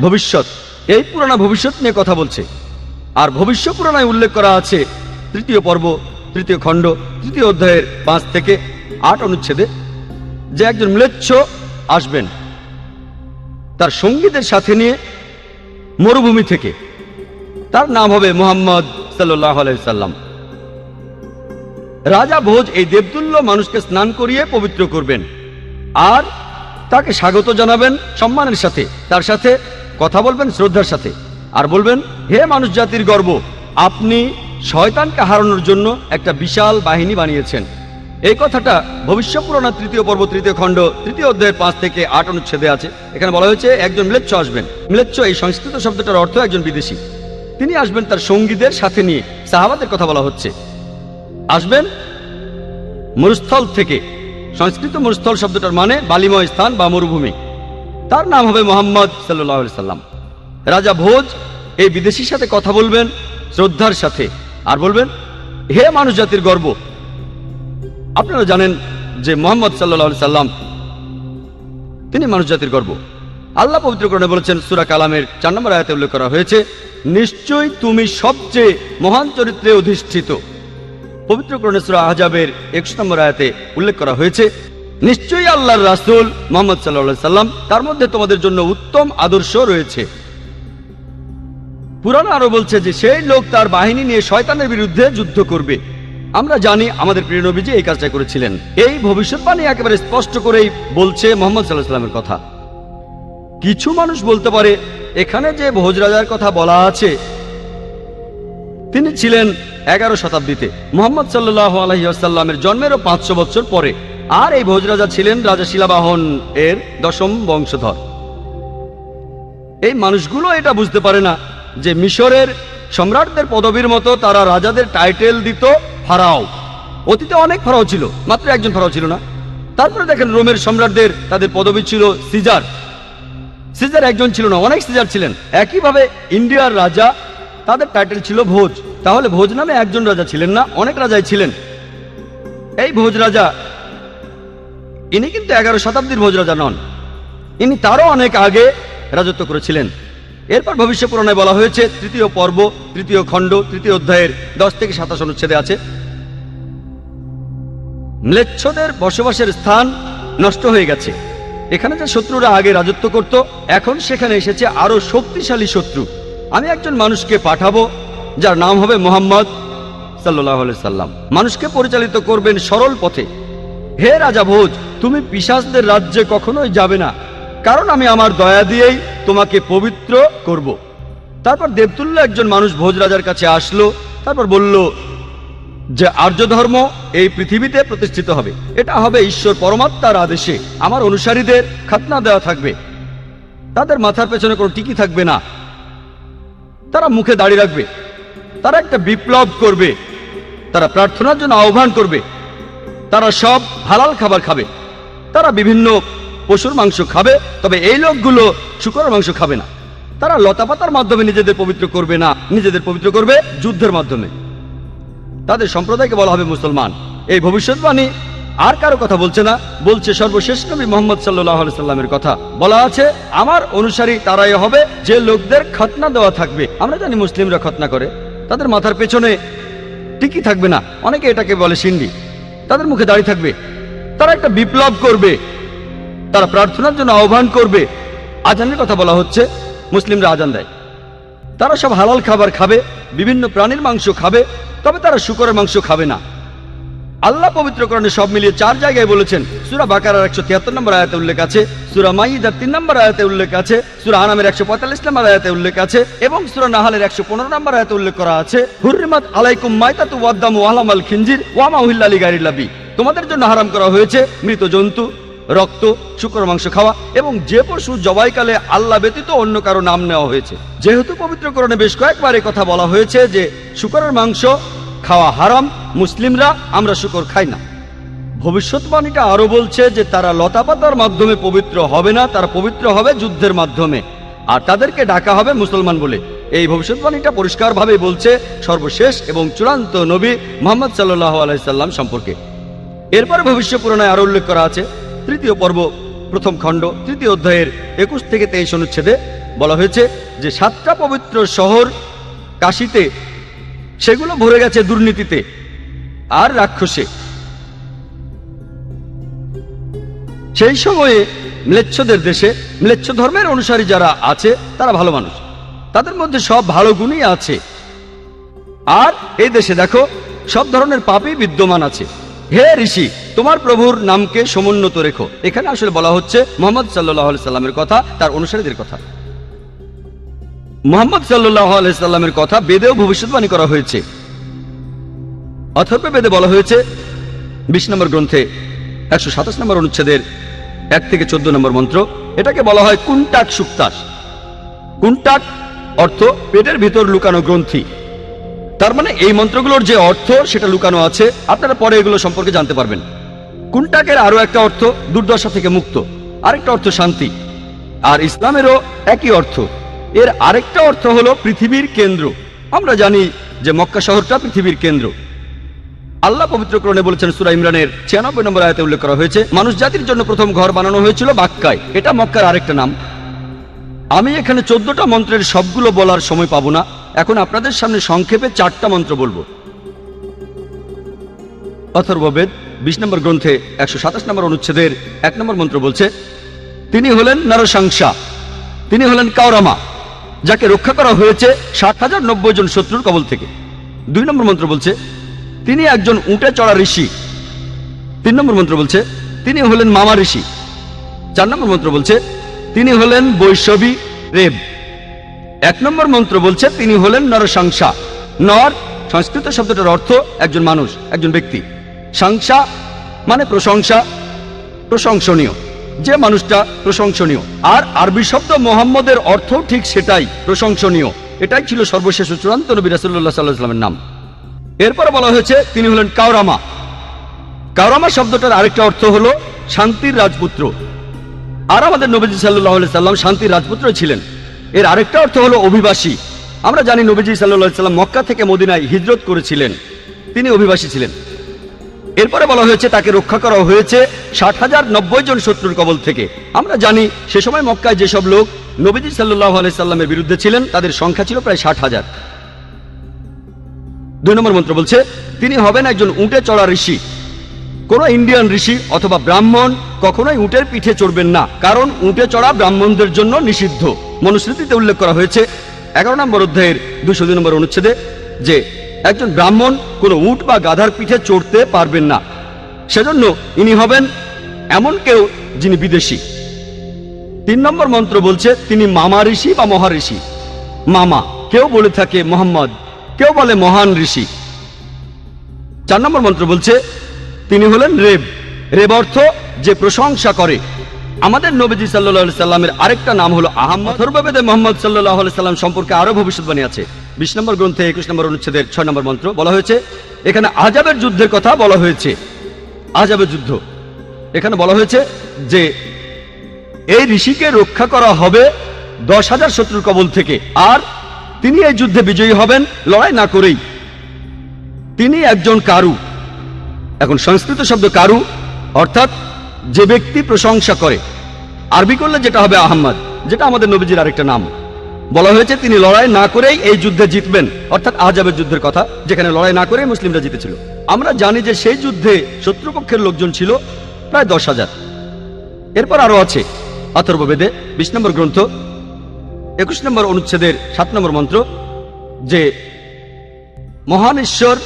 ভবিষ্যৎ। এই পুরানা ভবিষ্যৎ নিয়ে কথা বলছে। আর ভবিষ্য পুরাণায় উল্লেখ করা আছে তৃতীয় পর্ব, তৃতীয় খণ্ড, তৃতীয় অধ্যায়ের পাঁচ থেকে আট অনুচ্ছেদে যে একজন ম্লেচ্ছ আসবেন তার সঙ্গীদের সাথে নিয়ে মরুভূমি থেকে। তার নাম হবে মোহাম্মদ সাল্লাহ সাল্লাম। রাজা ভোজ এই দেবতুল্য মানুষকে স্নান করিয়ে পবিত্র করবেন। আর তাকে স্বাগত জানাবেন সম্মানের সাথে। তার সাথে কথা বলবেন শ্রদ্ধার সাথে। আর বলবেন, হে মানুষ জাতির গর্ব, আপনি শয়তানকে হারানোর জন্য একটা বিশাল বাহিনী বানিয়েছেন। এই কথাটা ভবিষ্য পুরানা তৃতীয় পর্ব, তৃতীয় খণ্ড, তৃতীয় অধ্যায়ের পাঁচ থেকে আট অনুচ্ছেদে আছে। এখানে বলা হয়েছে, একজন মিলেচ্ছ আসবেন। মিলেচ্ছ এই সংস্কৃত শব্দটার অর্থ একজন বিদেশি। তিনি আসবেন তার সঙ্গীদের সাথে নিয়ে। সাহাবাদের কথা বলা হচ্ছে। আসবেন মরুস্থল থেকে। সংস্কৃত মরুস্থল শব্দটার মানে বালিময় স্থান বা মরুভূমি। তার নাম হবে মোহাম্মদ সাল্লাহ সাল্লাম। রাজা ভোজ, এই বিদেশির সাথে কথা বলবেন, শ্রদ্ধার সাথে। আর বলবেন, হে মানুষ জাতির গর্ব, আপনারা জানেন যে মোহাম্মদ সাল্লাহ সাল্লাম, তিনি মানুষ জাতির গর্ব। আল্লাহ পবিত্রকরণে বলেছেন, সুরা কালামের চার নম্বর আয়াতে উল্লেখ করা হয়েছে, নিশ্চয়ই তুমি সবচেয়ে মহান চরিত্রে অধিষ্ঠিত। পবিত্রকরণে সুরা আহজাবের একশো নম্বর আয়াতে উল্লেখ করা হয়েছে নিশ্চয়ই আল্লাহর রাসূল মোহাম্মদ সাল্লাহ সাল্লাম তার মধ্যে তোমাদের জন্য উত্তম আদর্শ রয়েছে। পুরাণ আরও বলছে যে, সেই লোক তার বাহিনী নিয়ে শয়তানের বিরুদ্ধে যুদ্ধ করবে। আমরা জানি আমাদের প্রিয় নবীজি এই কাজটা করেছিলেন। এই ভবিষ্যৎবাণী একেবারে স্পষ্ট করেই বলছে মোহাম্মদ সাল্লাহ সাল্লামের কথা। কিছু মানুষ বলতে পারে, এখানে যে ভোজ রাজার কথা বলা আছে, তিনি ছিলেন এগারো শতাব্দীতে। মোহাম্মদ সাল্লাহ আলহিহাসাল্লামের জন্মেরও পাঁচশো বছর পরে। আর এই ভোজ রাজা ছিলেন রাজা শিলাবাহন এর দশম বংশধর। এই মানুষগুলো এটা বুঝতে পারে না যে মিশরের সম্রাটদের পদবীর মতো তারা রাজাদের টাইটেল দিত ফারাও। অতীতে অনেক ফারাও ছিল, মাত্র একজন ফারাও ছিল না। তারপরে দেখেন রোমের সম্রাটদের তাদের পদবী ছিল সিজার। সিজার একজন ছিল না, অনেক সিজার ছিলেন। একইভাবে ইন্ডিয়ার রাজা, তাদের টাইটেল ছিল ভোজ। তাহলে ভোজ নামে একজন রাজা ছিলেন না, অনেক রাজাই ছিলেন। এই ভোজ রাজা ইনি কিন্তু এগারো শতাব্দীর ভোজ রাজা নন। ইনি তারও অনেক আগে রাজত্ব করেছিলেন। এরপর ভবিষ্য পুরাণায় বলা হয়েছে, তৃতীয় পর্ব, তৃতীয় খণ্ড, তৃতীয় অধ্যায়ের দশ থেকে সাতাশ অনুচ্ছেদে আছে, ম্লেচ্ছদের বসবাসের স্থান নষ্ট হয়ে গেছে। এখানে যে শত্রুরা আগে রাজত্ব করত, এখন সেখানে এসেছে আরও শক্তিশালী শত্রু। আমি একজন মানুষকে পাঠাবো, যার নাম হবে মোহাম্মদ সাল্লাহ সাল্লাম। মানুষকে পরিচালিত করবেন সরল পথে। হে রাজা ভোজ তুমি পিসাসদের রাজ্যে কখনোই যাবে না। কারণ আমি আমার দয়া দিয়েই তোমাকে পবিত্র করব। তারপর দেবতুল্য একজন মানুষ ভোজ রাজার কাছে আসলো, তারপর বলল, যে আর্য ধর্ম এই পৃথিবীতে প্রতিষ্ঠিত হবে। এটা হবে ঈশ্বর পরমাত্মার আদেশে। আমার অনুসারীদের খাতনা দেওয়া থাকবে। তাদের মাথার পেছনে কোনো টিকি থাকবে না। তারা মুখে দাড়ি রাখবে। তারা একটা বিপ্লব করবে। তারা প্রার্থনার জন্য আহ্বান করবে। তারা সব হালাল খাবার খাবে। তারা বিভিন্ন পশুর মাংস খাবে, তবে এই লোকগুলো শুকরের মাংস খাবে না। তারা লতাপাতার মাধ্যমে নিজেদের পবিত্র করবে না, নিজেদের পবিত্র করবে যুদ্ধের মাধ্যমে। তাদের সম্প্রদায়কে বলা হবে মুসলমান। এই ভবিষ্যৎবাণী আর কারও কথা বলছে না, বলছে সর্বশেষ নবী মোহাম্মদ সাল্লাহ সাল্লামের কথা। বলা আছে, আমার অনুসারী তারাই হবে যে লোকদের খতনা দেওয়া থাকবে। আমরা জানি মুসলিমরা খতনা করে। তাদের মাথার পেছনে টিকি থাকবে না। অনেকে এটাকে বলে সিন্ডি। তাদের মুখে দাঁড়িয়ে থাকবে। তারা একটা বিপ্লব করবে। তারা প্রার্থনার জন্য আহ্বান করবে। আজানের কথা বলা হচ্ছে, মুসলিমরা আজান দেয়। তারা সব হালাল খাবার খাবে, বিভিন্ন প্রাণীর মাংস খাবে, তবে তারা শুকরের মাংস খাবে না। আল্লাহ পবিত্রকরণে সব মিলিয়ে চার জায়গায় বলেছেন। সুরা বাকারার একশো তিয়াত্তর নম্বর আয়াতে উল্লেখ আছে, সুরা মাইদার তিন নম্বর আয়াতে উল্লেখ আছে, সুরা আনামের একশো পঁয়তাল্লিশ নম্বর আয়াতে উল্লেখ আছে এবং সুরা নাহালের একশো পনেরো নম্বর আয়াতে উল্লেখ করা আছে হুরিমাত আলাইকুম মাইতাতু ওয়াদ্দাম ওয়ালাম আল খিনজির ওয়ামা উহিল্লালি গারিল্লাবি তোমাদের জন্য হারাম করা হয়েছে মৃত জন্তু, রক্ত, শুকর মাংস খাওয়া এবং যে পশু জবাইকালে আল্লাহ ব্যতীত অন্য কারও নাম নেওয়া হয়েছে। যেহেতু পবিত্রকরণে বেশ কয়েকবার কথা বলা হয়েছে যে শুকরের মাংস খাওয়া হারাম, মুসলিমরা আমরা শুকর খাই না। ভবিষ্যৎবাণীটা আরও বলছে যে তারা লতাপাতার মাধ্যমে পবিত্র হবে না, তারা পবিত্র হবে যুদ্ধের মাধ্যমে। আর তাদেরকে ডাকা হবে মুসলমান বলে। এই ভবিষ্যৎবাণীটা পরিষ্কারভাবে বলছে সর্বশেষ এবং চূড়ান্ত নবী মোহাম্মদ সাল্লাহ আলাইসাল্লাম সম্পর্কে। এরপর ভবিষ্য পুরাণায় আরও উল্লেখ করা আছে। তৃতীয় পর্ব, প্রথম খণ্ড, তৃতীয় অধ্যায়ের একুশ থেকে তেইশ অনুচ্ছেদে বলা হয়েছে যে সাতটা পবিত্র শহর কাশিতে সেগুলো ভরে গেছে দুর্নীতিতে। আর রাক্ষসে। সেই সময়ে ম্লেচ্ছদের দেশে ম্লেচ্ছ ধর্মের অনুসারী যারা আছে, তারা ভালো মানুষ। তাদের মধ্যে সব ভালো গুণই আছে। আর এই দেশে দেখো, সব ধরনের পাপই বিদ্যমান আছে। হে ঋষি, তোমার প্রভুর নামকে সমুন্নত রেখো। এখানে আসলে বলা হচ্ছে মোহাম্মদ সাল্লাহ সাল্লামের কথা, তার অনুসারীদের কথা। মোহাম্মদ সাল্লাহ আলাইসাল্লামের কথা বেদেও ভবিষ্যৎবাণী করা হয়েছে। অথর্ব বেদে বলা হয়েছে, বিশ নম্বর গ্রন্থে একশো সাতাশ নম্বর অনুচ্ছেদের এক থেকে চোদ্দ নম্বর মন্ত্র, এটাকে বলা হয় কুন্টাক সুক্তাস। কুন্টাক অর্থ পেটের ভিতর লুকানো গ্রন্থি। তার মানে এই মন্ত্রগুলোর যে অর্থ সেটা লুকানো আছে, আপনারা পরে এগুলো সম্পর্কে জানতে পারবেন। কুন্টাকের আরও একটা অর্থ দুর্দশা থেকে মুক্ত, আরেকটা অর্থ শান্তি। আর ইসলামেরও একই অর্থ। এর আরেকটা অর্থ হলো পৃথিবীর কেন্দ্র। আমরা জানি যে মক্কা শহরটা পৃথিবীর কেন্দ্র। আল্লাহ পবিত্রকরণে বলেছেন সুরা ইমরানের ছিয়ানব্বই নম্বর আয়তে উল্লেখ করা হয়েছে, মানুষ জাতির জন্য প্রথম ঘর বানানো হয়েছিল বাক্কায়। এটা মক্কার আরেকটা নাম। আমি এখানে চোদ্দটা মন্ত্রের সবগুলো বলার সময় পাবো না। এখন আপনাদের সামনে সংক্ষেপে চারটা মন্ত্র বলব। অথর্ববেদ, বিশ নম্বর গ্রন্থে একশো সাতাশ নম্বর অনুচ্ছেদের এক নম্বর মন্ত্র বলছে, তিনি হলেন নরসংসা তিনি হলেন কাউরামা যাকে রক্ষা করা হয়েছে ষাট হাজার নব্বই জন শত্রুর কবল থেকে। দুই নম্বর মন্ত্র বলছে, তিনি একজন উঁটে চড়া ঋষি। তিন নম্বর মন্ত্র বলছে, তিনি হলেন মামা ঋষি। চার নম্বর মন্ত্র বলছে, তিনি হলেন বৈষ্ণবী রেব। এক নম্বর মন্ত্র বলছে, তিনি হলেন নরসংসা। নর, সংস্কৃত শব্দটার অর্থ একজন মানুষ, একজন ব্যক্তি। সংসা মানে প্রশংসা, প্রশংসনীয়। যে মানুষটা প্রশংসনীয়। আর আরবি শব্দ মোহাম্মদের অর্থ ঠিক সেটাই, প্রশংসনীয়। এটাই ছিল সর্বশেষ চূড়ান্ত নবী রাসুল্লাহ সাল্লাহ সাল্লামের নাম। এরপরে বলা হয়েছে, তিনি হলেন কাউরামা কাউরামা শব্দটার আরেকটা অর্থ হলো শান্তির রাজপুত্র। আর আমাদের নবীজি সাল্লাহ সাল্লাম শান্তির রাজপুত্র ছিলেন। এর আরেকটা অর্থ হলো অভিবাসী। আমরা জানি নবীজি সাল্লাহ সাল্লাম মক্কা থেকে মদিনায় হিজরত করেছিলেন। তিনি অভিবাসী ছিলেন। এরপরে বলা হয়েছে তাকে রক্ষা করা হয়েছে ষাট হাজার নব্বই জন শত্রুর কবল থেকে। আমরা জানি সে সময় মক্কায় যেসব লোক নবীজি সাল্লাহ সাল্লামের বিরুদ্ধে ছিলেন, তাদের সংখ্যা ছিল প্রায় ষাট হাজার। দুই নম্বর মন্ত্র বলছে, তিনি হবেন একজন উঁটে চড়া ঋষি। কোন ইন্ডিয়ান ঋষি অথবা ব্রাহ্মণ কখনোই উটের পিঠে চড়বেন না, কারণ উটে চড়া ব্রাহ্মণদের জন্য নিষিদ্ধ। মনুস্মৃতিতে উল্লেখ করা হয়েছে, এগারো নম্বর অধ্যায়ের দুশো দুই নম্বর অনুচ্ছেদে যে একজন ব্রাহ্মণ কোনো উট বা গাধার পিঠে চড়তে পারবেন না। সেজন্য ইনি হবেন এমন কেউ যিনি বিদেশি। তিন নম্বর মন্ত্র বলছে, তিনি মামা ঋষি বা মহাঋষি। মামা, কেউ বলে থাকে মোহাম্মদ, কেউ বলে মহান ঋষি। চার নম্বর মন্ত্র বলছে, তিনি হলেন রেব। রেব অর্থ যে প্রশংসা করে। আমাদের নবীজি সাল্লাহ সাল্লামের আরেকটা নাম হলো আহম্মদ। ধর্মবেদে মোহাম্মদ সাল্লাহ সাল্লাম সম্পর্কে আরও ভবিষ্যৎবাণী আছে। বিশ নম্বর গ্রন্থে একুশ নম্বর অনুচ্ছেদের ছয় নম্বর মন্ত্র বলা হয়েছে, এখানে আজাবের যুদ্ধের কথা বলা হয়েছে। আজাবের যুদ্ধ। এখানে বলা হয়েছে যে, এই ঋষিকে রক্ষা করা হবে দশ হাজার শত্রুর কবল থেকে, আর তিনি এই যুদ্ধে বিজয়ী হবেন, লড়াই না করেই। তিনি একজন কারু। এখন সংস্কৃত শব্দ কারু অর্থাৎ যে ব্যক্তি প্রশংসা করে। আরবি করলে যেটা হবে আহম্মদ, যেটা আমাদের নবীজির আরেকটা নাম। বলা হয়েছে তিনি লড়াই না করেই এই যুদ্ধে জিতবেন। অর্থাৎ আজাবের যুদ্ধের কথা, যেখানে লড়াই না করেই মুসলিমরা জিতেছিল। আমরা জানি যে সেই যুদ্ধে শত্রুপক্ষের লোকজন ছিল প্রায় দশ হাজার। এরপর আরও আছে অথর্ববেদে বিশ নম্বর গ্রন্থ, একুশ নম্বর অনুচ্ছেদের সাত নম্বর মন্ত্র, যে মহান ঈশ্বর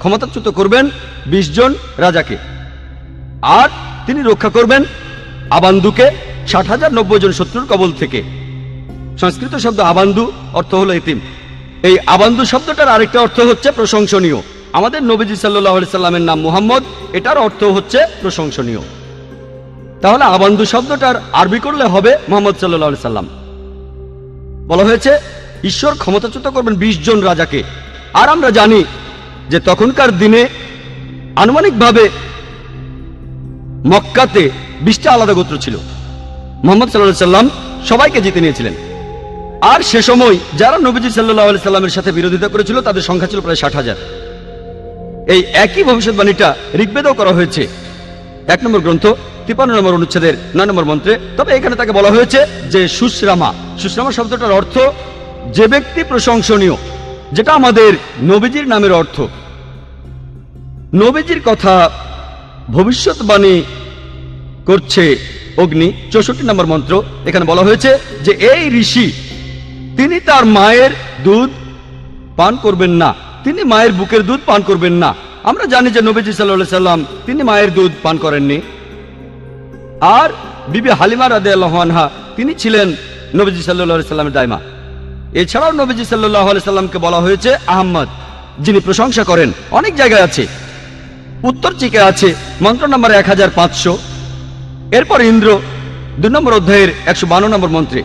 ক্ষমতাচ্যুত করবেন বিশ জন রাজাকে, আর তিনি রক্ষা করবেন আবান্দুকে ষাট হাজার নব্বই জন শত্রুর কবল থেকে। সংস্কৃত শব্দ আবান্দু অর্থ হলো এতিম। এই আবান্দু শব্দটার আরেকটা অর্থ হচ্ছে প্রশংসনীয়। আমাদের নবীজি সাল্লাহ সাল্লামের নাম মুহাম্মদ, এটার অর্থ হচ্ছে প্রশংসনীয়। তাহলে আবান্দু শব্দটার আরবি করলে হবে মোহাম্মদ সাল্লাহ সাল্লাম। বলা হয়েছে, ঈশ্বর ক্ষমতাচ্যুত করবেন বিশ জন রাজাকে। আর আমরা জানি যে তখনকার দিনে আনুমানিকভাবে মক্কাতে বিশটা আলাদা গোত্র ছিল। মোহাম্মদ সাল্লাহ সাল্লাম সবাইকে জিতে নিয়েছিলেন। আর সে সময় যারা নবীজি সাল্লাহ সাল্লামের সাথে বিরোধিতা করেছিল, তাদের সংখ্যা ছিল প্রায় ষাট হাজার। এই একই ভবিষ্যৎবাণীটা ঋগ্বেদেও করা হয়েছে। এক নম্বর গ্রন্থ তিপান্ন নম্বর অনুচ্ছেদের নয় নম্বর মন্ত্রে, তবে এখানে তাকে বলা হয়েছে যে সুশ্রামা। সুশ্রামা শব্দটার অর্থ, যে ব্যক্তি প্রশংসনীয়, যেটা আমাদের নবীজির নামের অর্থ। নবীজির কথা ভবিষ্যৎবাণী করছে অগ্নি, চৌষট্টি নম্বর মন্ত্র, এখানে বলা হয়েছে যে, এই ঋষি তিনি তার মায়ের দুধ পান করবেন না। তিনি মায়ের বুকের দুধ পান করবেন না। আমরা জানি যে নবীজি সাল্লাহ সাল্লাম তিনি মায়ের দুধ পান করেননি। আর বিবি হালিমা রাদে আনহা, তিনি ছিলেন নবীজি সাল্লাহ সাল্লামের দায়মা এছাড়াও নবীজি সাল্লাহ সাল্লামকে বলা হয়েছে আহম্মদ যিনি প্রশংসা করেন। অনেক জায়গায় আছে। উত্তর চিকে আছে, মন্ত্র নম্বর এক হাজার পাঁচশো। এরপর ইন্দ্র দুই নম্বর অধ্যায়ের একশো বান্ন নম্বর মন্ত্রে।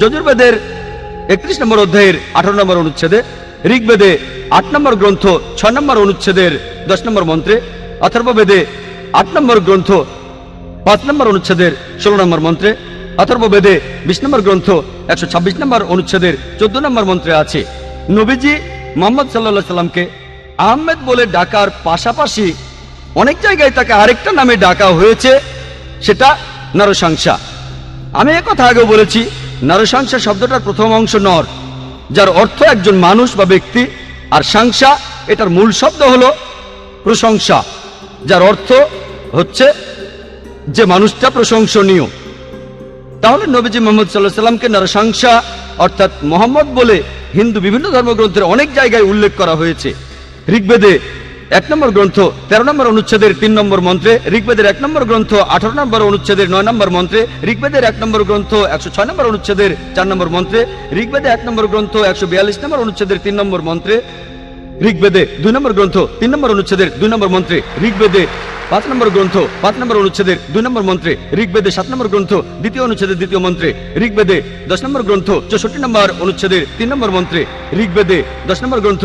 যজুর্বেদের একত্রিশ নম্বর অধ্যায়ের আঠারো নম্বর অনুচ্ছেদে, ঋগ্বেদে আট নম্বর গ্রন্থ, ছয় নম্বর অনুচ্ছেদের দশ নম্বর মন্ত্রে, অথর্ববেদে আট নম্বর গ্রন্থ, পাঁচ নম্বর অনুচ্ছেদের ষোলো নম্বর মন্ত্রে, অথর্ববেদে বিশ নম্বর গ্রন্থ, একশো ছাব্বিশ নম্বর অনুচ্ছেদের চোদ্দ নম্বর মন্ত্রে আছে, নবীজি মোহাম্মদ সাল্লা সাল্লামকে আহমেদ বলে ডাকার পাশাপাশি অনেক জায়গায় তাকে আরেকটা নামে ডাকা হয়েছে, সেটা নরসংসা আমি কথা আগেও বলেছি নরসংসা শব্দটার প্রথম অংশ নর, যার অর্থ একজন মানুষ বা ব্যক্তি, আর সাংসা এটার মূল শব্দ হলো প্রশংসা, যার অর্থ হচ্ছে যে মানুষটা প্রশংসনীয়। তাহলে নবীজি মোহাম্মদ সাল্লাহ সাল্লামকে নরসংসা অর্থাৎ মোহাম্মদ বলে হিন্দু বিভিন্ন ধর্মগ্রন্থের অনেক জায়গায় উল্লেখ করা হয়েছে। ঋগ্বেদে এক নম্বর গ্রন্থ তেরো নম্বর অনুচ্ছেদের তিন নম্বর মন্ত্রে, ঋগ্বেদের এক নম্বর গ্রন্থ আঠারো নম্বর অনুচ্ছেদের নয় নম্বর মন্ত্রে, ঋগ্বেদের এক নম্বর গ্রন্থ একশো ছয় নম্বর অনুচ্ছেদের চার নম্বর মন্ত্রে, ঋগ্বেদে এক নম্বর গ্রন্থ একশো বিয়াল্লিশ নম্বর অনুচ্ছেদের তিন নম্বর মন্ত্রে, ঋগ্বেদে দুই নম্বর গ্রন্থ তিন নম্বর অনুচ্ছেদের দুই নম্বর মন্ত্রে, ঋগ্বেদে পাঁচ নম্বর গ্রন্থ পাঁচ নম্বর অনুচ্ছেদের দুই নম্বর মন্ত্রে, ঋগ্বেদে সাত নম্বর গ্রন্থ দ্বিতীয় অনুচ্ছেদের দ্বিতীয় মন্ত্রে, ঋগ্বেদে দশ নম্বর গ্রন্থ চৌষট্টি নম্বর অনুচ্ছেদের তিন নম্বর মন্ত্রে, ঋগ্বেদে দশ নম্বর গ্রন্থ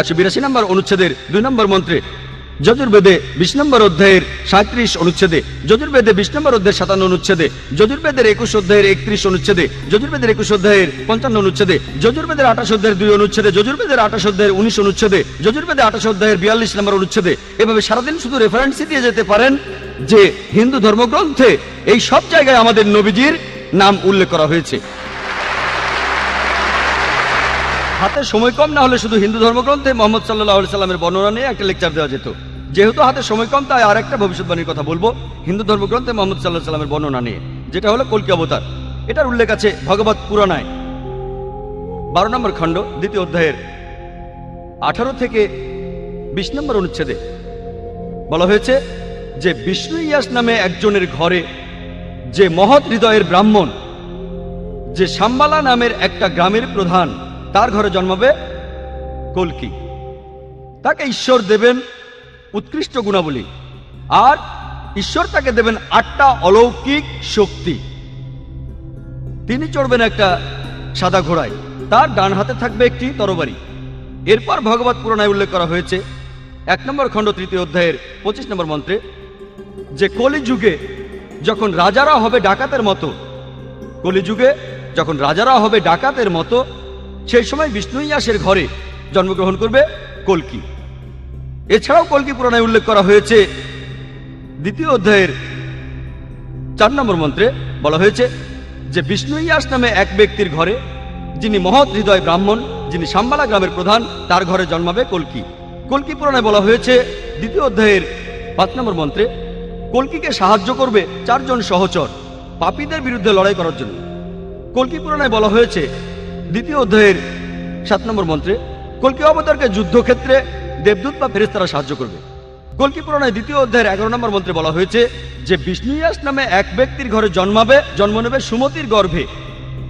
একশো বিরাশি নম্বর অনুচ্ছেদের দুই নম্বর মন্ত্রে, যজুর্বেদে বিশ নম্বর অধ্যায়ের সাঁত্রিশ অনুচ্ছেদে, যজুর্বেদে বিশ নম্বর অধ্যায়ের সাতান্ন অনুচ্ছেদে, যজুর্বেদের একুশ অধ্যায়ের একত্রিশ অনুচ্ছেদে, যজুর্বেদের একুশ অধ্যায়ের পঞ্চান্ন অনুচ্ছেদে, যজুর্বেদের আঠাশ অধ্যায়ের দুই অনুচ্ছেদে, যজুর্বেদের আঠাশ অধ্যায়ের উনিশ অনুচ্ছেদে, যজুর্বেদে আঠাশ অধ্যায়ের বিয়াল্লিশ নম্বর অনুচ্ছেদে। এভাবে সারাদিন শুধু রেফারেন্সই দিয়ে যেতে পারেন যে হিন্দু ধর্মগ্রন্থে এই সব জায়গায় আমাদের নবীজির নাম উল্লেখ করা হয়েছে। হাতে সময় কম না হলে শুধু হিন্দু ধর্মগ্রন্থে মোহাম্মদ সাল্লাহ সাল্লামের বর্ণনা নিয়ে একটা লেকচার দেওয়া যেত। যেহেতু হাতে সময় কম, তাই আর একটা ভবিষ্যৎবাণীর কথা বলব। হিন্দু ধর্মগ্রন্থে মোহাম্মদ সাল্লাহ সাল্লামের বর্ণনা নিয়ে, যেটা হলো কলকি অবতার। এটার উল্লেখ আছে ভগবত পুরাণায়। বারো নম্বর খণ্ড, দ্বিতীয় অধ্যায়ের আঠারো থেকে বিশ নম্বর অনুচ্ছেদে বলা হয়েছে যে বিষ্ণু ইয়াস নামে একজনের ঘরে যে মহৎ হৃদয়ের ব্রাহ্মণ, যে সাম্বালা নামের একটা গ্রামের প্রধান তার ঘরে জন্মাবে কলকি। তাকে ঈশ্বর দেবেন উৎকৃষ্ট গুণাবলী। আর ঈশ্বর তাকে দেবেন আটটা অলৌকিক শক্তি। তিনি চড়বেন একটা সাদা ঘোড়ায়। তার ডান হাতে থাকবে একটি তরবারি। এরপর ভগবত পুরাণায় উল্লেখ করা হয়েছে, এক নম্বর খণ্ড তৃতীয় অধ্যায়ের পঁচিশ নম্বর মন্ত্রে, যে কলিযুগে যখন রাজারা হবে ডাকাতের মতো, কলিযুগে যখন রাজারা হবে ডাকাতের মতো সেই সময় বিষ্ণু ইয়াসের ঘরে জন্মগ্রহণ করবে কলকি। এছাড়াও কলকি পুরাণায় উল্লেখ করা হয়েছে, দ্বিতীয় অধ্যায়ের চার নম্বর মন্ত্রে বলা হয়েছে যে বিষ্ণু ইয়াস নামে এক ব্যক্তির ঘরে, যিনি মহৎ হৃদয় ব্রাহ্মণ, যিনি সাম্বালা গ্রামের প্রধান, তার ঘরে জন্মাবে কলকি। কলকি পুরাণায় বলা হয়েছে, দ্বিতীয় অধ্যায়ের পাঁচ নম্বর মন্ত্রে, কলকিকে সাহায্য করবে চারজন সহচর, পাপীদের বিরুদ্ধে লড়াই করার জন্য। কলকি পুরাণায় বলা হয়েছে দ্বিতীয় অধ্যায়ের সাত নম্বর মন্ত্রে কলকি অবতারকে যুদ্ধক্ষেত্রে দেবদূত বা ফেরেস্তারা সাহায্য করবে? কলকি পুরাণায় দ্বিতীয় অধ্যায়ের এগারো নম্বর মন্ত্রে বলা হয়েছে যে বিষ্ণুয়াস নামে এক ব্যক্তির ঘরে জন্মাবে, জন্ম নেবে সুমতির গর্ভে।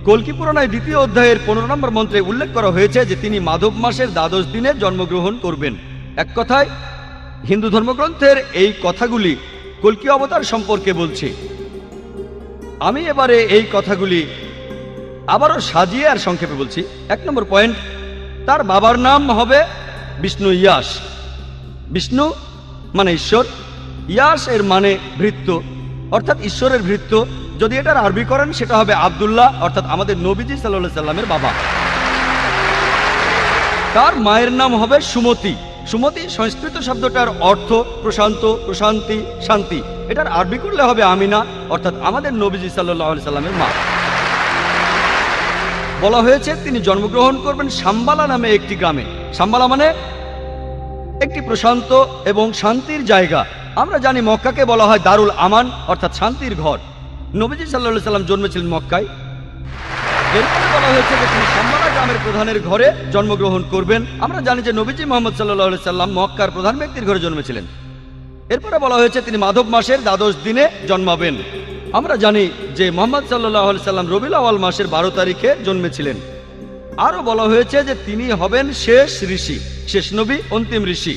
কলকি পুরাণায় দ্বিতীয় অধ্যায়ের পনেরো নম্বর মন্ত্রে উল্লেখ করা হয়েছে যে, তিনি মাধব মাসের দ্বাদশ দিনে জন্মগ্রহণ করবেন? এক কথায়, হিন্দু ধর্মগ্রন্থের এই কথাগুলি কলকি অবতার সম্পর্কে বলছে। আমি এবারে এই কথাগুলি আবারও সাজিয়ে আর সংক্ষেপে বলছি, এক নম্বর পয়েন্ট তার বাবার নাম হবে বিষ্ণু ইয়াস। বিষ্ণু মানে ঈশ্বর, ইয়াস এর মানে ভৃত্য। অর্থাৎ ঈশ্বরের ভৃত্য, যদি এটার আরবি করেন, সেটা হবে আবদুল্লাহ, অর্থাৎ আমাদের নবীজি সাল্লাহ সাল্লামের বাবা। তার মায়ের নাম হবে সুমতি। সুমতি সংস্কৃত শব্দটার অর্থ প্রশান্ত, প্রশান্তি, শান্তি। এটার আরবি করলে হবে আমিনা, অর্থাৎ আমাদের নবীজি সাল্লাহ সাল্লামের মা। বলা হয়েছে, তিনি জন্মগ্রহণ করবেন সাম্বালা নামে একটি গ্রামে। সাম্বালা মানে একটি প্রশান্ত এবং শান্তির জায়গা। আমরা জানি মক্কাকে বলা হয় দারুল আমান, অর্থাৎ শান্তির ঘর। নবীজি সাল্লাহ সাল্লাম জন্মেছিলেন মক্কায়। এরপরে বলা হয়েছে যে তিনি সাম্বালা গ্রামের প্রধানের ঘরে জন্মগ্রহণ করবেন। আমরা জানি যে নবীজি মোহাম্মদ সাল্লাহ সাল্লাম মক্কার প্রধান ব্যক্তির ঘরে জন্মেছিলেন। এরপরে বলা হয়েছে তিনি মাধব মাসের দ্বাদশ দিনে জন্মাবেন। আমরা জানি যে মোহাম্মদ সাল্লাহ সাল্লাম রবিল আওয়াল মাসের বারো তারিখে জন্মেছিলেন। আরও বলা হয়েছে যে তিনি হবেন শেষ ঋষি, শেষ নবী, অন্তিম ঋষি।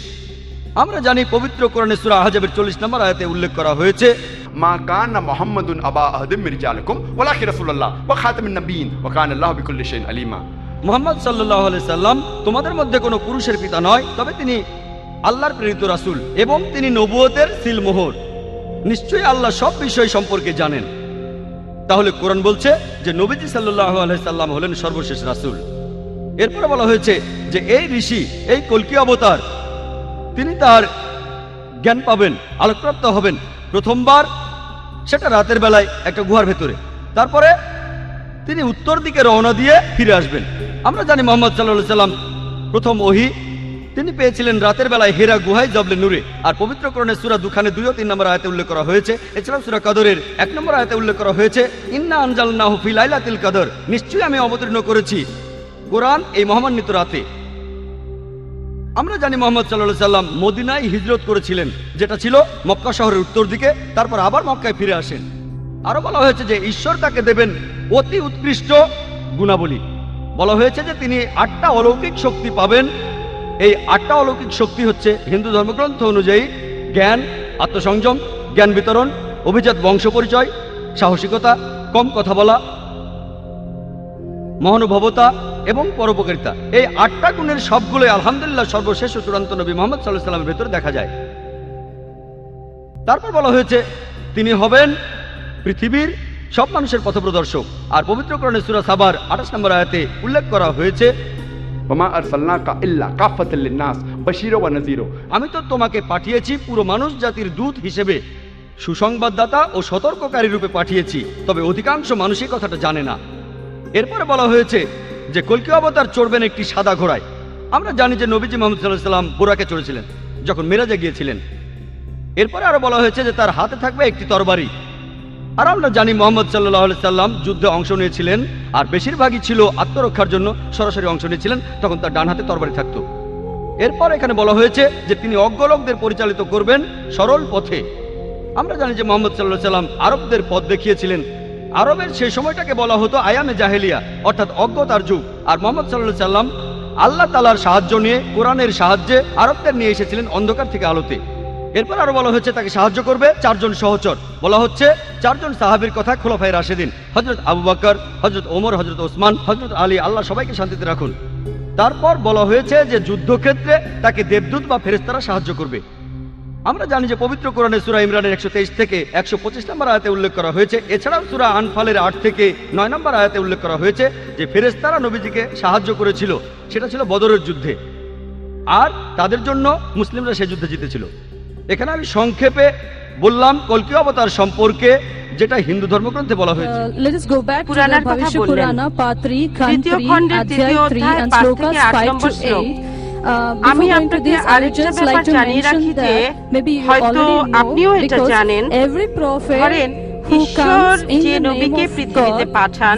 আমরা জানি পবিত্র কোরআনে সুরা চল্লিশ নম্বর আয়াতে উল্লেখ করা হয়েছে, মা কান মোহাম্মদুন আবা আহদিম মির্জালকুম ওলাকি রসুল্লাহ ওয়া খাতামুন নবীন ওয়া কানা আল্লাহু বিকুল্লি শাইইন আলিমা। মুহাম্মদ সাল্লাল্লাহু সাল্লাম তোমাদের মধ্যে কোনো পুরুষের পিতা নয়, তবে তিনি আল্লাহর প্রেরিত রাসুল এবং তিনি নবুয়তের সিলমোহর। নিশ্চয়ই আল্লাহ সব বিষয় সম্পর্কে জানেন। তাহলে কোরআন বলছে যে নবীজি সাল্লাহ সাল্লাম হলেন সর্বশেষ রাসুল। এরপরে বলা হয়েছে যে এই ঋষি, এই কলকি অবতার, তিনি তার জ্ঞান পাবেন, আলোকপ্রাপ্ত হবেন প্রথমবার, সেটা রাতের বেলায় একটা গুহার ভেতরে। তারপরে তিনি উত্তর দিকে রওনা দিয়ে ফিরে আসবেন। আমরা জানি মোহাম্মদ সাল্লাহ সাল্লাম প্রথম ওহি তিনি পেয়েছিলেন রাতের বেলায় হেরা গুহায় জবলে নূরে। আর পবিত্রকরণে সুরা দুখানে দুই ও তিন নম্বর আয়তে উল্লেখ করা হয়েছে। এছাড়াও সুরা কাদরের এক নম্বর আয়তে উল্লেখ করা হয়েছে, ইন্না আনজাল নাহু ফি লাইলাতিল কাদর। নিশ্চয়ই আমি অবতীর্ণ করেছি কোরআন এই মহামান্বিত রাতে। আমরা জানি মোহাম্মদ সাল্লাহ সাল্লাম মদিনায় হিজরত করেছিলেন, যেটা ছিল মক্কা শহরের উত্তর দিকে, তারপর আবার মক্কায় ফিরে আসেন। আরও বলা হয়েছে যে ঈশ্বর তাকে দেবেন অতি উৎকৃষ্ট গুণাবলী। বলা হয়েছে যে তিনি আটটা অলৌকিক শক্তি পাবেন এই আটটা অলৌকিক শক্তি হচ্ছে হিন্দু ধর্মগ্রন্থ অনুযায়ী জ্ঞান, আত্মসংযম, জ্ঞান বিতরণ, অভিজাত বংশ পরিচয়, সাহসিকতা, কম কথা বলা, মহানুভবতা এবং পরোপকারিতা। এই আটটা গুণের সবগুলোই আলহামদুলিল্লাহ সর্বশেষ ও চূড়ান্ত নবী মোহাম্মদ সাল্লাহ সাল্লামের ভেতরে দেখা যায়। তারপর বলা হয়েছে, তিনি হবেন পৃথিবীর সব মানুষের পথপ্রদর্শক। আর পবিত্রকরণে সুরা সাবার আঠাশ নম্বর আয়াতে উল্লেখ করা হয়েছে ওমা আরসাল্লা কা ইল্লা কাফাতাল্লিনাস বশির ওয়া নাজির আমি তো তোমাকে পাঠিয়েছি পুরো মানুষ জাতির দূত হিসেবে। সুসংবাদদাতা ও সতর্ককারী রূপে পাঠিয়েছি, তবে অধিকাংশ মানুষই কথাটা জানে না। এরপরে বলা হয়েছে যে কলকি অবতার চড়বেন একটি সাদা ঘোড়ায়। আমরা জানি যে নবীজি মোহাম্মদ সাল্লাহ সাল্লাম বোরাকে চড়েছিলেন, যখন মেরাজে গিয়েছিলেন। এরপরে আরও বলা হয়েছে যে তার হাতে থাকবে একটি তরবারি। আর আমরা জানি মোহাম্মদ সাল্লাহ সাল্লাম যুদ্ধে অংশ নিয়েছিলেন, আর বেশিরভাগই ছিল আত্মরক্ষার জন্য সরাসরি অংশ নিয়েছিলেন, তখন তার ডান হাতে তরবারি থাকতো। এরপর এখানে বলা হয়েছে যে তিনি অজ্ঞলোকদের পরিচালিত করবেন সরল পথে। আমরা জানি যে মোহাম্মদ সাল্লাহ সাল্লাম আরবদের পথ দেখিয়েছিলেন। আরবের সেই সময়টাকে বলা হতো আয়ামে জাহেলিয়া, অর্থাৎ অজ্ঞতার যুগ। আর মোহাম্মদ সাল্লাহ সাল্লাম আল্লাহ তালার সাহায্য নিয়ে, কোরআনের সাহায্যে আরবদের নিয়ে এসেছিলেন অন্ধকার থেকে আলোতে। এরপর আরও বলা হচ্ছে তাকে সাহায্য করবে চারজন সহচর। বলা হচ্ছে, চারজন সাহাবীর কথা খোলাফাই রাশেদিন। হজরত আবু বকর হজরত ওমর হজরত ওসমান হজরত আলী, আল্লাহ সবাইকে শান্তিতে রাখুন। তারপর বলা হয়েছে যে, যুদ্ধক্ষেত্রে তাকে দেবদূত বা ফেরেস্তারা সাহায্য করবে। আমরা জানি যে, পবিত্র কোরআনে সুরা ইমরানের একশো তেইশ থেকে একশো পঁচিশ নম্বর আয়াতে উল্লেখ করা হয়েছে। এছাড়াও সুরা আনফালের আট থেকে নয় নম্বর আয়াতে উল্লেখ করা হয়েছে যে ফেরেস্তারা নবীজিকে সাহায্য করেছিল। সেটা ছিল বদরের যুদ্ধে। আর তাদের জন্য মুসলিমরা সে যুদ্ধে জিতেছিল। এখানে আমি সংক্ষেপে বললাম কল্কি অবতার সম্পর্কে যেটা হিন্দু ধর্মগ্রন্থে বলা হয়েছে। আমি জানেন। ধরেন ঈশ্বর যে পাঠান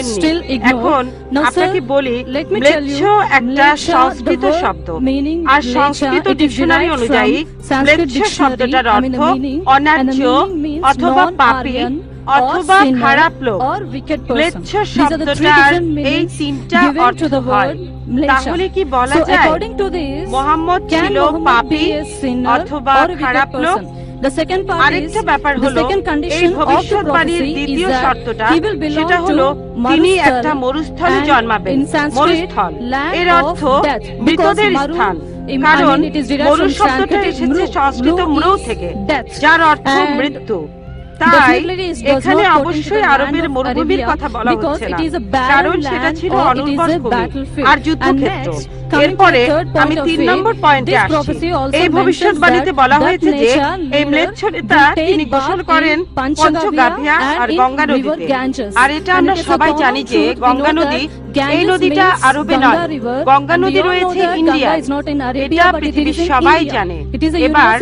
ignored. এখন আপনাকে বলি ম্লেচ্ছ একটা সংস্কৃত শব্দ আর সংস্কৃত ডিকশনারি অনুযায়ী ম্লেচ্ছ শব্দটার অর্থ অন্যায্য অথবা পাপী অথবা খারাপ লোক. ম্লেচ্ছ শব্দটার এই তিনটা অর্থ হয়. তাহলে কি বলা যায় মোহাম্মদ ছিল পাপী অথবা খারাপ লোক? The second part আরেকটা ব্যাপার হলো এই ভবিষ্যৎবাণীর দ্বিতীয় শর্তটা সেটা হলো তিনি একটা মরুস্থলে জন্মাবেন মরুস্থল এর অর্থ মৃতদের স্থান কারণ মরু শব্দটা এসেছে. সংস্কৃত থেকে. যার অর্থ মৃত্যু তাই এখানে অবশ্যই আরবের মরুভূমির কথা বলা হচ্ছে না কারণ সেটা ছিল অনুর্বর. আর যুদ্ধক্ষেত্র এরপরে আমি তিন নম্বর পয়েন্টে আসছি। এই ভবিষ্যৎবাণীতে বলা হয়েছে যে এই ম্লেচ্ছরিতা তিনি গোসল করেন পঞ্চগাভিয়া আর গঙ্গা নদীতে। আর এটা আমরা সবাই জানি যে গঙ্গা নদী এই নদীটা আরবে নয়। গঙ্গা নদী রয়েছে ইন্ডিয়া। এটা পৃথিবীর সবাই জানে। এবার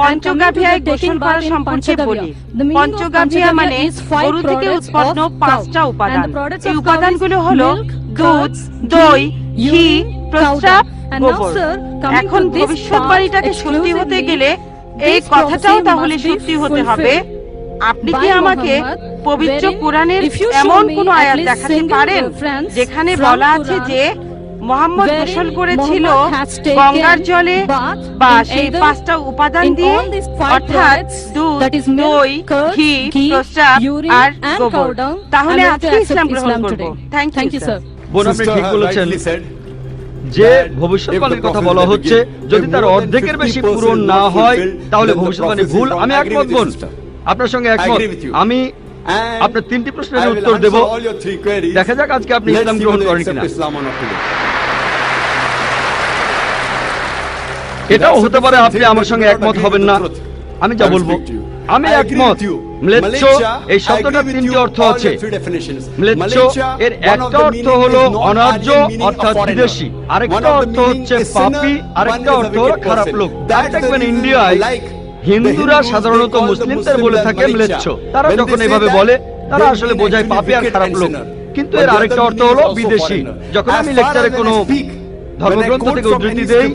পঞ্চগাভিয়ায় গোসল করা সম্পর্কে বলি। পঞ্চগাভিয়া মানে গরু থেকে উৎপন্ন পাঁচটা উপাদান। এই উপাদানগুলো হলো দুধ দই ঘি প্রস্রাব গোবর এখন ভবিষ্যৎবাণীটাকে হতে গেলে এই কথাটাও তাহলে সত্যি হতে হবে। আপনি কি আমাকে পবিত্র কোরআনের এমন কোন আয়াত দেখাতে পারেন যেখানে বলা আছে যে মোহাম্মদ গোসল করেছিল গঙ্গার জলে বা সেই পাঁচটা উপাদান দিয়ে অর্থাৎ দুধ দই তাহলে আজকে ইসলাম গ্রহণ করব। থ্যাংক ইউ স্যার যে ভবিষ্যৎবাণীর কথা বলা হচ্ছে যদি তার অর্ধেকের বেশি পূরণ না হয় তাহলে ভবিষ্যৎবাণী ভুল। আমি একমত বল আপনার সঙ্গে একমত আমি আপনার তিনটি প্রশ্নের উত্তর দেব। দেখা যাক আজকে আপনি ইসলাম গ্রহণ করেন কিনা। এটাও হতে পারে আপনি আমার সঙ্গে একমত হবেন না। আমি যা বলব আমি একমত। ম্লেচ্ছ এই শব্দটার তিনটি অর্থ আছে। ম্লেচ্ছ এর একটা অর্থ হলো অনার্য অর্থাৎ বিদেশি। আরেকটা অর্থ হচ্ছে পাপী আরেকটা অর্থ হলো খারাপ লোক। দেখবেন ইন্ডিয়ায় হিন্দুরা সাধারণত মুসলিমদের বলে থাকে ম্লেচ্ছ। তারা যখন এভাবে বলে তারা আসলে বোঝায় পাপী আর খারাপ লোক। কিন্তু এর আরেকটা অর্থ হলো বিদেশি। যখন আমি লেকচারে কোনো ধর্মগ্রন্থ থেকে উদ্ধৃতি দেই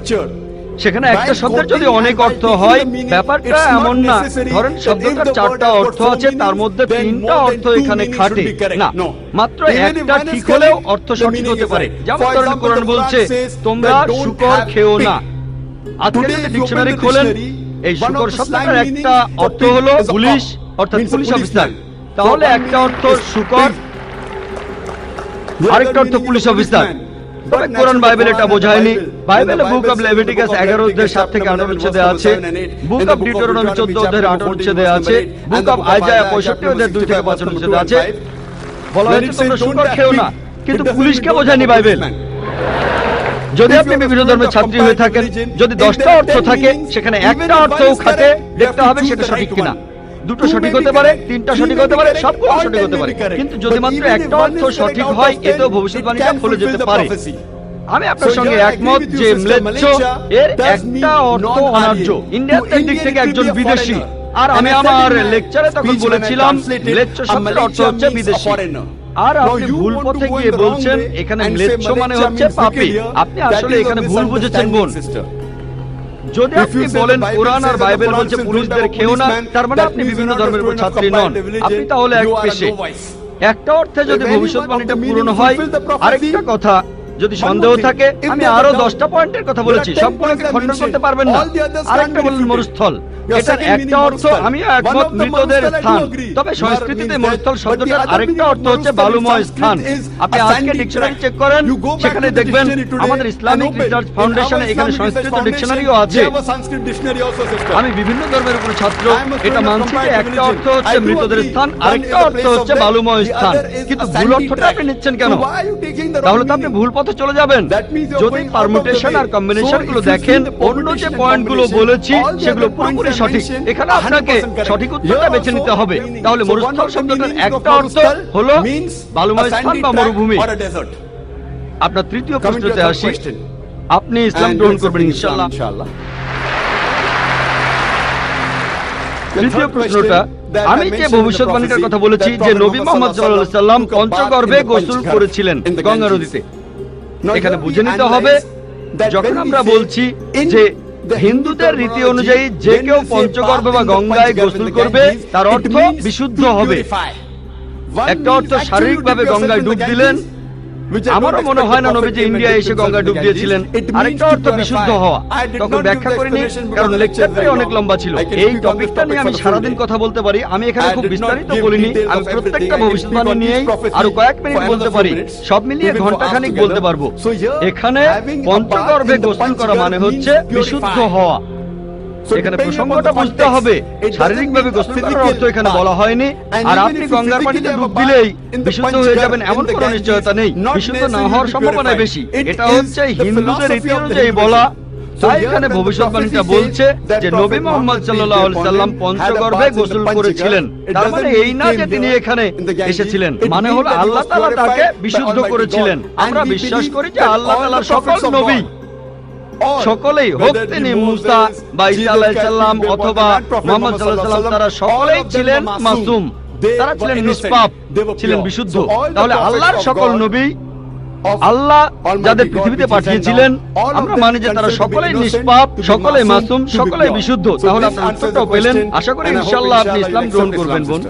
সেখানে একটা শব্দের যদি অনেক অর্থ হয় ব্যাপারটা এমন না। ধরেন শব্দটার চারটা অর্থ আছে তার মধ্যে তিনটা অর্থ এখানে খাটে। না মাত্র একটা ঠিক হলেও অর্থ সঠিক হতে পারে। যেমন ধরেন কোরআন বলছে তোমরা শুকর খেও না। আজকে যদি ডিকশনারি খোলেন এই শুকর শব্দটার একটা অর্থ হলো পুলিশ অর্থাৎ পুলিশ অফিসার। তাহলে একটা অর্থ শুকর আরেকটা অর্থ পুলিশ অফিসার। তবে কোরআন বাইবেল এটা বোঝায়নি। বাইবেলে বুক অফ লেভিটিকাস এগারো অধ্যায় সাত থেকে আঠারো উচ্ছেদে আছে। বুক অফ ডিটোরনমি চোদ্দ অধ্যায়ের আঠারো উচ্ছেদে আছে। বুক অফ আইজায়া পঁয়ষট্টি অধ্যায়ের দুই থেকে পাঁচ উচ্ছেদে আছে। বলা হয়েছে তোমরা শুকর খেও না কিন্তু পুলিশকে বোঝায়নি বাইবেল যদি আপনি বিভিন্ন ধর্মের ছাত্রী হয়ে থাকেন যদি দশটা অর্থ থাকে সেখানে একটা অর্থ খাটে দেখতে হবে সেটা সঠিক কিনা। দুটো সঠিক হতে পারে তিনটা সঠিক হতে পারে সবগুলো সঠিক হতে পারে। কিন্তু যদি মাত্র একটা অর্থ সঠিক হয় এতেও ভবিষ্যৎবাণীটা খুলে যেতে পারে। আমি আপনার সঙ্গে একমত যে ম্লেচ্ছ এর একটা অর্থ অনার্য। ইন্ডিয়ার দিক থেকে একজন বিদেশি। আর আমি আমার লেকচারে তখন বলেছিলাম ম্লেচ্ছ শব্দের অর্থ হচ্ছে বিদেশি। আর আপনি ভুল পথে গিয়ে বলছেন এখানে ম্লেচ্ছ মানে হচ্ছে পাপী। আপনি আসলে এখানে ভুল বুঝেছেন বোন। যদি আপনি বলেন কোরআন আর বাইবেল বলছে পুরুষদের খেও না তার মানে আপনি বিভিন্ন ধর্মের উপর ছাত্রী নন। আপনি তাহলে এক পেশে। একটা অর্থে যদি ভবিষ্যৎবাণীটা পূরণ হয় আরেকটা কথা যদি সন্দেহ থাকে আমি আরও দশটা পয়েন্টের কথা বলেছি সবগুলোকে খণ্ডন করতে পারবেন না। আরেকটা বললেন মরুস্থল। একটা অর্থ আমি একমত মৃতদের স্থান। তবে সংস্কৃতিতে মরুস্থল শব্দটার আরেকটা অর্থ হচ্ছে বালুময় স্থান। আপনি আজকে ডিকশনারি চেক করেন। সেখানে দেখবেন আমাদের ইসলামিক রিসার্চ ফাউন্ডেশনে এখানে সংস্কৃত ডিকশনারিও আছে। আমি বিভিন্ন ধর্মের উপর ছাত্র। এটা মানছি যে একটা অর্থ হচ্ছে মৃতদের স্থান আরেকটা অর্থ হচ্ছে বালুময় স্থান। কিন্তু ভুল অর্থটা আপনি নিচ্ছেন কেন? তাহলে তো আপনি ভুল পথে চলে যাবেন। যদি পারমুটেশন আর কম্বিনেশনগুলো দেখেন অন্য যে পয়েন্টগুলো বলেছি সেগুলো পুরোপুরি সঠিক। এখানে আপনাকে সঠিক উত্তরটা বেছে নিতে হবে। তাহলে মরুস্থল শব্দটার একটা অর্থ হলো বালুময় স্থান বা মরুভূমি। আপনার তৃতীয় প্রশ্নতে আসি। আপনি ইসলাম গ্রহণ করবেন ইনশাআল্লাহ। তৃতীয় প্রশ্নটা আমি যে ভবিষ্যৎবাণীটার কথা বলেছি যে নবী মোহাম্মদ সাল্লাল্লাহু সাল্লাম পঞ্চগর্ভে গোসল করেছিলেন গঙ্গা নদীতে এখানে বুঝে নিতে হবে যখন আমরা বলছি যে হিন্দুদের রীতি অনুযায়ী যে কেউ পঞ্চগর্ভ বা গঙ্গায় গোসল করবে তার অর্থ বিশুদ্ধ হবে। একটা অর্থ শারীরিকভাবে গঙ্গায় ডুব দিলেন আমারও মনে হয় না নবীজি ইন্ডিয়া এসে গঙ্গা ডুব দিয়েছিলেন। আরেকটা অর্থ বিশুদ্ধ হওয়া। তখন ব্যাখ্যা করিনি কারণ লেকচারটাই অনেক লম্বা ছিল। এই টপিকটা নিয়ে আমি সারাদিন কথা বলতে পারি। আমি এখানে খুব বিস্তারিত বলিনি আমি প্রত্যেকটা ভবিষ্যৎবাণী নিয়েই আরও কয়েক মিনিট বলতে পারি। সব মিলিয়ে ঘণ্টা খানিক বলতে পারব। এখানে পঞ্চগর্ভে গোসল করা মানে হচ্ছে বিশুদ্ধ হওয়া। এখানে প্রসঙ্গটা বুঝতে হবে শারীরিকভাবে অর্থ এখানে বলা হয়নি। আর আপনি গঙ্গার পানিতে ডুব দিলেই বিশুদ্ধ হয়ে যাবেন এমন কোনো নিশ্চয়তা নেই। বিশুদ্ধ না হওয়ার সম্ভাবনা বেশি। এটা হচ্ছে হিন্দুদের রীতি অনুযায়ী বলা। তাই এখানে ভবিষ্যৎবাণীটা বলছে যে নবী মোহাম্মদ সাল্লাহ সাল্লাম পঞ্চগর্ভে গোসল করেছিলেন। তার মানে এই না যে তিনি এখানে এসেছিলেন। মানে হলো আল্লাহ তাআলা তাকে বিশুদ্ধ করেছিলেন। আমরা বিশ্বাস করি যে আল্লাহ তাআলা সকল নবী সকলেই হোক তিনি মুসা বা ঈসা আলাইহিসসালাম অথবা মুহাম্মদ সাল্লাম তারা সকলেই ছিলেন মাসুম। তারা ছিলেন নিষ্পাপ ছিলেন বিশুদ্ধ। তাহলে আল্লাহর সকল নবী আল্লাহ যাদের পৃথিবীতে পাঠিয়েছিলেন আমরা মানি যে তারা সকলেই নিষ্পাপ সকলেই মাসুম সকলেই বিশুদ্ধ। তাহলে আপনার উত্তরটাও পেলেন। আশা করি ইনশাআল্লাহ আপনি ইসলাম গ্রহণ করবেন বোন।